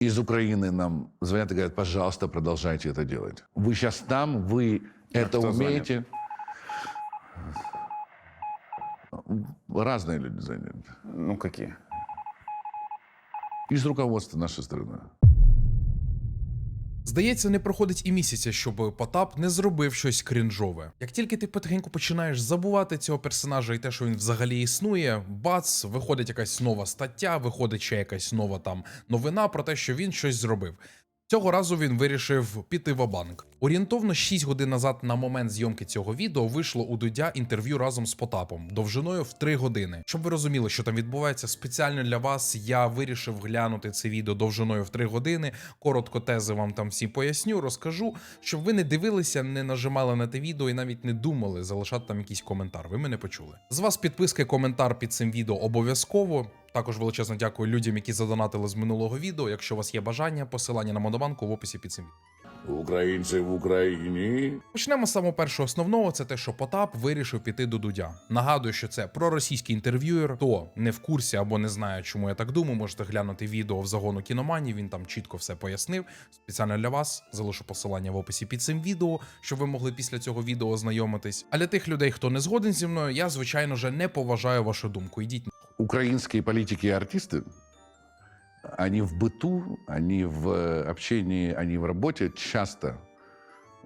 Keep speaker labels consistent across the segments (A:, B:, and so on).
A: Из Украины нам звонят и говорят, пожалуйста, продолжайте это делать. Вы сейчас там, вы это
B: кто звонит?
A: умеете. Разные люди звонят.
B: Ну, какие?
A: Из руководства нашей страны.
C: Здається, не проходить і місяця, щоб Потап не зробив щось крінжове. Як тільки ти потихеньку починаєш забувати цього персонажа і те, що він взагалі існує, бац, виходить якась нова стаття, виходить ще якась нова там новина про те, що він щось зробив. Цього разу він вирішив піти в банк. Орієнтовно 6 годин назад, на момент зйомки цього відео, вийшло у Дудя інтерв'ю разом з Потапом довжиною в 3 години. Щоб ви розуміли, що там відбувається спеціально для вас, я вирішив глянути це відео довжиною в 3 години. Коротко тези вам там всі поясню, розкажу, щоб ви не дивилися, не нажимали на те відео і навіть не думали залишати там якийсь коментар. Ви мене почули. З вас підписка коментар під цим відео обов'язково. Також величезно дякую людям, які задонатили з минулого відео. Якщо у вас є бажання, посилання на Монобанку в описі під цим відео.
A: Українці в Україні.
C: Почнемо з самого першого основного. Це те, що Потап вирішив піти до Дудя. Нагадую, що це проросійський інтерв'юер. Хто не в курсі або не знає, чому я так думаю, можете глянути відео в загону кіномані. Він там чітко все пояснив. Спеціально для вас залишу посилання в описі під цим відео, щоб ви могли після цього відео ознайомитись. А для тих людей, хто не згоден зі мною, я звичайно же не поважаю вашу думку. Ідіть
A: Украинские политики и артисты, они в быту, они в э, общении, они в работе часто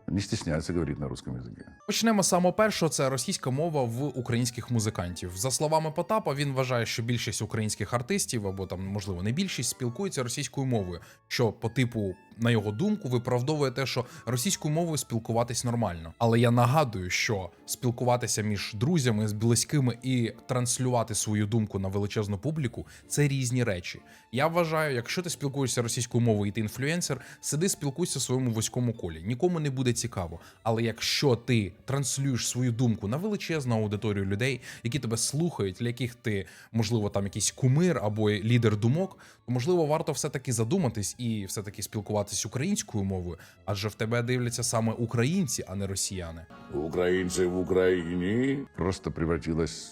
A: не стесняются говорить на русском языке.
C: Почнемо з самого першого. Це російська мова в українських музикантів. За словами Потапа, він вважає, що більшість українських артистів, або там, можливо, не більшість, спілкуються російською мовою. Що, по типу, на його думку, виправдовує те, що російською мовою спілкуватись нормально. Але я нагадую, що спілкуватися між друзями з близькими і транслювати свою думку на величезну публіку це різні речі. Я вважаю, якщо ти спілкуєшся російською мовою і ти інфлюенсер, сиди спілкуйся в своєму вузькому колі. Нікому не буде цікаво. Але якщо ти транслюєш свою думку на величезну аудиторію людей, які тебе слухають, для яких ти, можливо, там якийсь кумир або лідер думок, то можливо варто все-таки задуматись і все-таки спілкуватись українською мовою, адже в тебе дивляться саме українці, а не росіяни.
A: Украинцы в Украине. Просто превратилось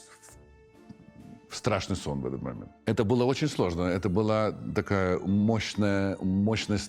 A: в, в страшный сон в этот момент. Это было очень сложно. Это была такая мощная, мощный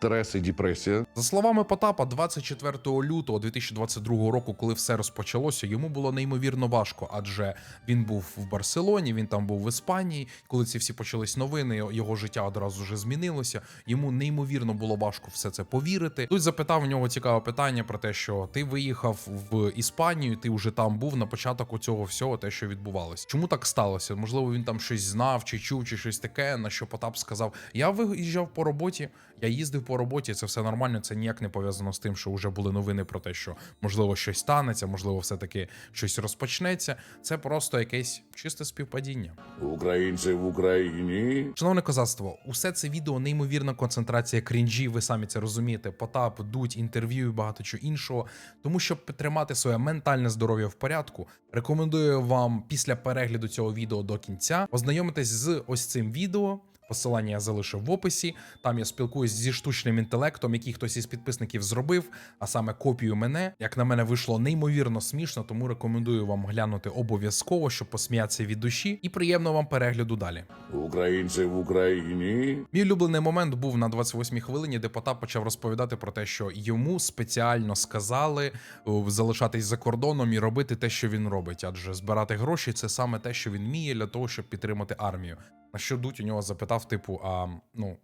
A: стресс и депрессия.
C: За словами Потапа, 24 лютого 2022 року, коли все розпочалося, йому було неймовірно важко, адже він був в Барселоні, він там був в Іспанії. Коли ці всі почались новини, його життя одразу вже змінилося. Йому неймовірно було важко все це повірити. Тут запитав у нього цікаве питання про те, що ти виїхав в Іспанію, ти вже там був на початок у цього всього, те, що відбувалося. Чому так сталося? Можливо, він там щось знав чи чув, чи щось таке. На що Потап сказав: Я виїжджав по роботі, я їздив по роботі, це все нормально. Це ніяк не пов'язано з тим, що вже були новини про те, що можливо щось станеться, можливо, все таки щось розпочнеться. Це просто якесь чисте співпадіння.
A: Українці в Україні.
C: Шановне козацтво, усе це відео неймовірна концентрація крінжі. Ви самі це розумієте. Потап, дуть, інтерв'ю і багато чого іншого. Тому щоб підтримати своє ментальне здоров'я в порядку, рекомендую вам після перегляду цього відео до кінця ознайомитись з ось цим відео. Посилання я залишив в описі. Там я спілкуюсь зі штучним інтелектом, який хтось із підписників зробив, а саме копію мене. Як на мене вийшло неймовірно смішно, тому рекомендую вам глянути обов'язково, щоб посміятися від душі, і приємного вам перегляду далі.
A: Українці в Україні.
C: Мій улюблений момент був на 28-й хвилині, де Потап почав розповідати про те, що йому спеціально сказали е, залишатись за кордоном і робити те, що він робить, адже збирати гроші це саме те, що він вміє для того, щоб підтримати армію. На що Дудь у нього запитав, типу, а ну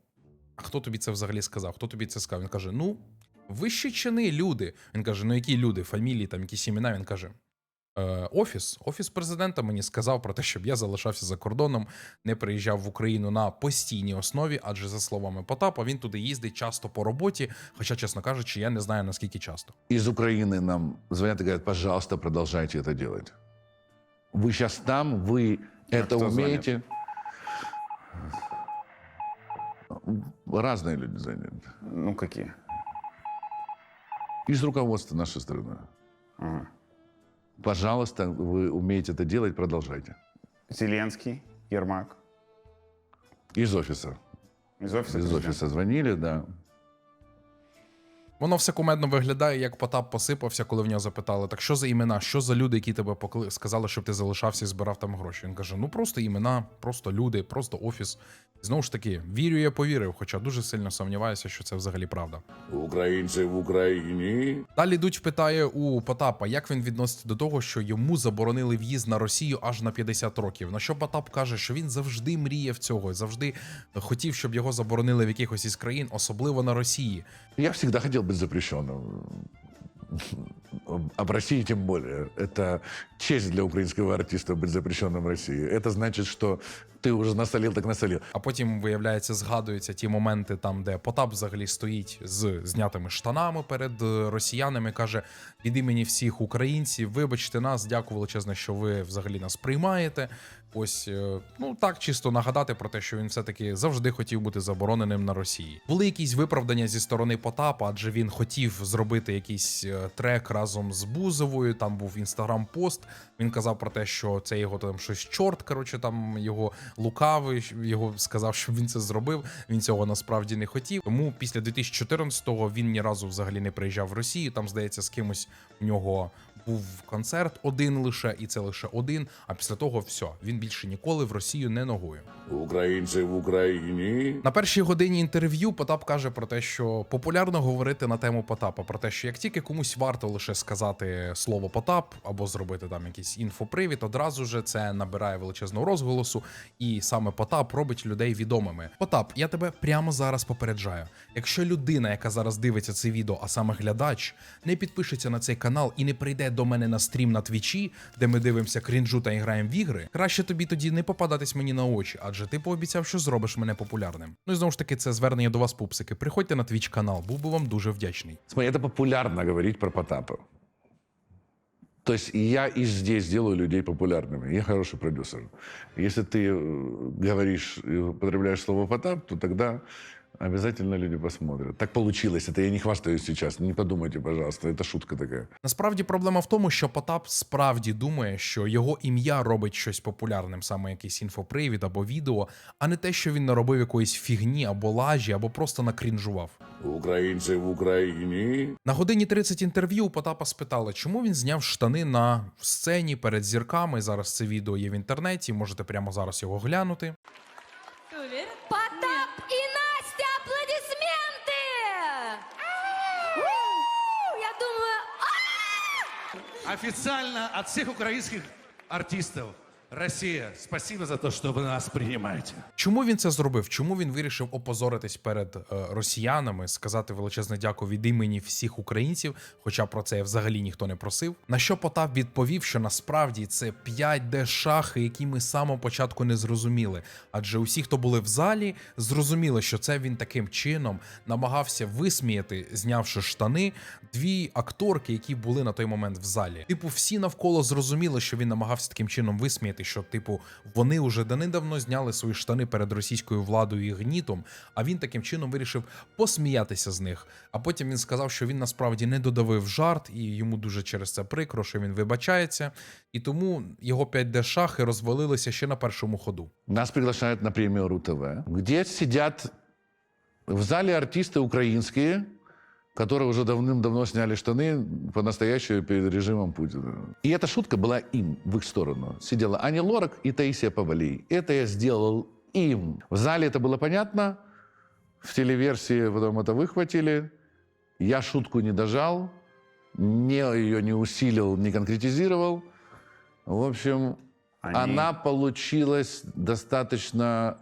C: а хто тобі це взагалі сказав? Хто тобі це сказав? Він каже: Ну, вищі чини, люди. Він каже: Ну які люди, фамілії, там якісь імена. Він каже. «Е, Офіс, офіс президента мені сказав про те, щоб я залишався за кордоном, не приїжджав в Україну на постійній основі, адже за словами Потапа, він туди їздить часто по роботі. Хоча, чесно кажучи, я не знаю наскільки часто.
A: Из Украины нам звонят и говорят, пожалуйста, продолжайте это делать. Вы сейчас там, вы это
B: кто
A: умеете. Разные люди звонят.
B: Ну, какие?
A: Из руководства нашей страны.
B: Ага.
A: Пожалуйста, вы умеете это делать, продолжайте.
B: Зеленский, Ермак.
A: Из офиса.
B: Из офиса
A: Из
B: президента.
A: офиса звонили, да.
C: Воно все кумедно виглядає, як Потап посипався, коли в нього запитали: так що за імена, що за люди, які тебе покли... сказали, щоб ти залишався і збирав там гроші. Він каже: ну просто імена, просто люди, просто офіс. І знову ж таки, вірю, я повірив, хоча дуже сильно сумніваюся, що це взагалі правда.
A: Українці в Україні
C: Далі Дудь питає у Потапа, як він відноситься до того, що йому заборонили в'їзд на Росію аж на 50 років. На що Потап каже, що він завжди мріяв цього, завжди хотів, щоб його заборонили в якихось із країн, особливо на Росії.
A: Я всегда хотел быть запрещенным. А в России тем более. Это честь для украинского артиста быть запрещенным в России. Это значит, что ты уже насолил, так насолил.
C: А потім, виявляється, згадуються ті моменти, там, де Потап взагалі стоїть з знятими штанами перед е, росіянами, каже від імені всіх українців, вибачте нас, дякую величезне, що ви взагалі нас приймаєте. Ось е, ну так чисто нагадати про те, що він все-таки завжди хотів бути забороненим на Росії. Були якісь виправдання зі сторони Потапа, адже він хотів зробити якийсь е, трек разом з Бузовою. Там був інстаграм-пост. Він казав про те, що це його там щось чорт. Коротше, там його лукавий. Його сказав, що він це зробив. Він цього насправді не хотів. Тому після 2014-го він ні разу взагалі не приїжджав в Росію. Там здається, з кимось у нього був концерт один лише, і це лише один. А після того все, він більше ніколи в Росію не ногою.
A: Українці в Україні
C: На першій годині інтерв'ю Потап каже про те, що популярно говорити на тему Потапа, про те, що як тільки комусь варто лише сказати слово Потап або зробити там якийсь інфопривід, одразу же це набирає величезного розголосу, і саме Потап робить людей відомими. Потап, я тебе прямо зараз попереджаю. Якщо людина, яка зараз дивиться це відео, а саме глядач, не підпишеться на цей канал і не прийде до мене на стрім на твічі, де ми дивимося крінжу та граємо в ігри, краще тобі тоді не попадатись мені на очі, адже ти пообіцяв, що зробиш мене популярним. Ну і знову ж таки, це звернення до вас, пупсики. Приходьте на твіч канал, був би вам дуже вдячний.
A: Смотри, это популярно говорить про Потапа. То есть я и здесь делаю людей популярными. Я хороший продюсер. Если ты э, говоришь и употребляешь слово Потап, то тогда обязательно люди посмотрят. Так получилось. Это я не хвастаюсь сейчас. Не подумайте, пожалуйста. Это шутка такая.
C: Насправді проблема в тому, що Потап справді думає, що його ім'я робить щось популярним, саме якийсь інфопривід або відео, а не те, що він наробив якоїсь фігні або лажі, або просто накрінжував.
A: Українці в Україні
C: На годині 30 інтерв'ю у Потапа спитали, чому він зняв штани на сцені перед зірками. Зараз це відео є в інтернеті, можете прямо зараз його глянути.
D: Официально от всех украинских артистов. Россия, спасибо за то, что вы нас принимаете.
C: Чому він це зробив? Чому він вирішив опозоритись перед е, росіянами, сказати величезне дякую від імені всіх українців, хоча про це взагалі ніхто не просив. На що Потап відповів, що насправді це 5D шахи, які ми з самого початку не зрозуміли. Адже усі, хто були в залі, зрозуміли, що це він таким чином намагався висміяти, знявши штани, дві акторки, які були на той момент в залі. Типу, всі навколо зрозуміли, що він намагався таким чином висміяти, що типу вони вже давним-давно зняли свої штани перед російською владою і гнітом. А він таким чином вирішив посміятися з них. А потім він сказав, що він насправді не додавив жарт, і йому дуже через це прикро, що він вибачається. І тому його 5D шахи розвалилися ще на першому ходу.
A: нас приглашают на премию РУ-ТВ, где сидят в зале артисты украинские, которые уже давным-давно сняли штаны по-настоящему перед режимом Путина. И эта шутка была им, в их сторону. Сидела Аня Лорак и Таисия Павалий. Это я сделал им. В зале это было понятно, в телеверсии потом это выхватили. Я шутку не дожал, не ее не усилил, не конкретизировал. В общем,
B: Они-
A: она получилась достаточно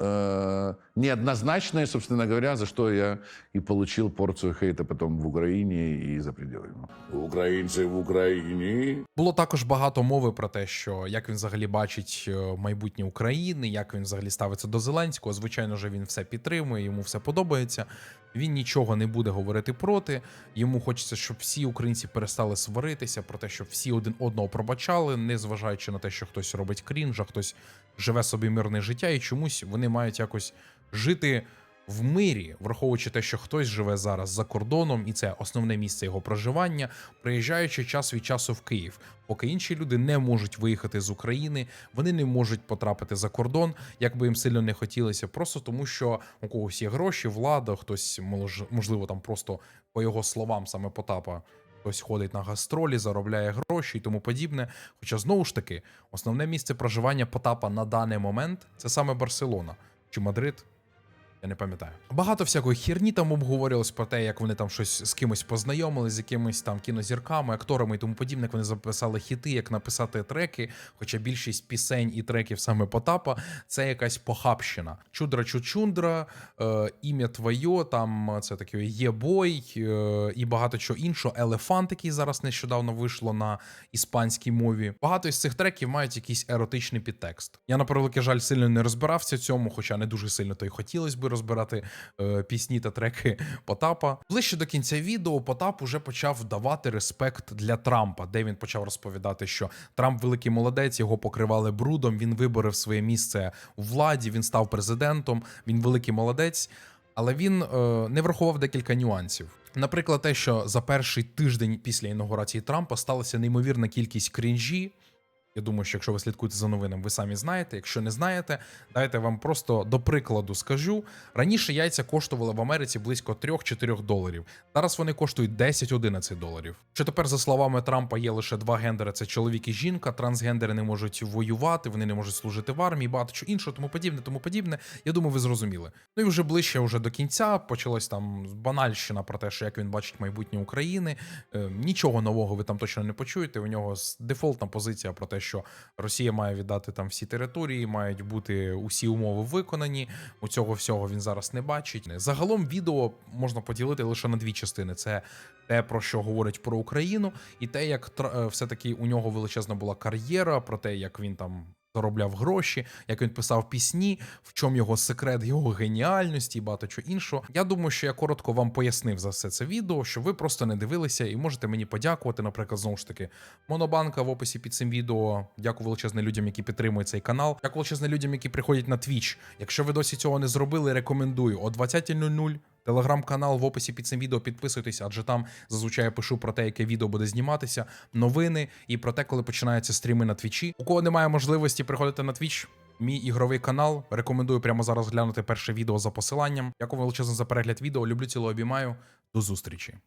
A: э, неоднозначная, собственно говоря, за что я и получил порцию хейта потом в Украине и за пределами. Українці в Україні
C: Було також багато мови про те, що як він взагалі бачить е, майбутнє України, як він взагалі ставиться до Зеленського. Звичайно ж, він все підтримує, йому все подобається. Він нічого не буде говорити проти. Йому хочеться, щоб всі українці перестали сваритися про те, щоб всі один одного пробачали, не зважаючи на те, що хтось робить крінж, а хтось живе собі мирне життя, і чомусь вони мають якось жити в мирі, враховуючи те, що хтось живе зараз за кордоном, і це основне місце його проживання, приїжджаючи час від часу в Київ. Поки інші люди не можуть виїхати з України, вони не можуть потрапити за кордон, як би їм сильно не хотілося, просто тому, що у когось є гроші, влада, хтось мож- можливо там просто по його словам, саме Потапа, хтось ходить на гастролі, заробляє гроші і тому подібне. Хоча знову ж таки, основне місце проживання Потапа на даний момент це саме Барселона чи Мадрид. Я не пам'ятаю. Багато всякої херні там обговорювалось про те, як вони там щось з кимось познайомились, з якимись там кінозірками, акторами і тому подібне, як вони записали хіти, як написати треки. Хоча більшість пісень і треків саме Потапа це якась похабщина. Чудра чучундра, е, ім'я твоє, там е, це таке є бой е, і багато чого іншого. Елефант, який зараз нещодавно вийшло на іспанській мові. Багато із цих треків мають якийсь еротичний підтекст. Я на превеликий жаль сильно не розбирався в цьому, хоча не дуже сильно то й хотілося би розбирати е, пісні та треки Потапа. Ближче до кінця відео Потап уже почав давати респект для Трампа, де він почав розповідати, що Трамп великий молодець, його покривали брудом. Він виборив своє місце у владі. Він став президентом. Він великий молодець. Але він е, не врахував декілька нюансів. Наприклад, те, що за перший тиждень після інаугурації Трампа сталася неймовірна кількість крінжі. Я думаю, що якщо ви слідкуєте за новинами, ви самі знаєте. Якщо не знаєте, дайте вам просто до прикладу скажу. Раніше яйця коштували в Америці близько 3-4 доларів. Зараз вони коштують 10-11 доларів. Що тепер, за словами Трампа, є лише два гендери: це чоловік і жінка. Трансгендери не можуть воювати, вони не можуть служити в армії, багато чого іншого, тому подібне, тому подібне. Я думаю, ви зрозуміли. Ну і вже ближче, вже до кінця почалась там банальщина про те, що як він бачить майбутнє України. Е, нічого нового ви там точно не почуєте. У нього дефолтна позиція про те, що Росія має віддати там всі території, мають бути усі умови виконані. У цього всього він зараз не бачить. Загалом відео можна поділити лише на дві частини: це те, про що говорить про Україну, і те, як е, все-таки у нього величезна була кар'єра, про те, як він там. Заробляв гроші, як він писав пісні, в чому його секрет його геніальності і багато чого іншого. Я думаю, що я коротко вам пояснив за все це відео, що ви просто не дивилися і можете мені подякувати. Наприклад, знову ж таки, Монобанка в описі під цим відео. Дякую величезне людям, які підтримують цей канал. Дякую величезне людям, які приходять на Twitch. Якщо ви досі цього не зробили, рекомендую о 20.00 Телеграм-канал в описі під цим відео підписуйтесь, адже там зазвичай я пишу про те, яке відео буде зніматися, новини і про те, коли починаються стріми на твічі. У кого немає можливості приходити на твіч, мій ігровий канал. Рекомендую прямо зараз глянути перше відео за посиланням. Дякую величезно за перегляд відео. Люблю ціло обіймаю. До зустрічі.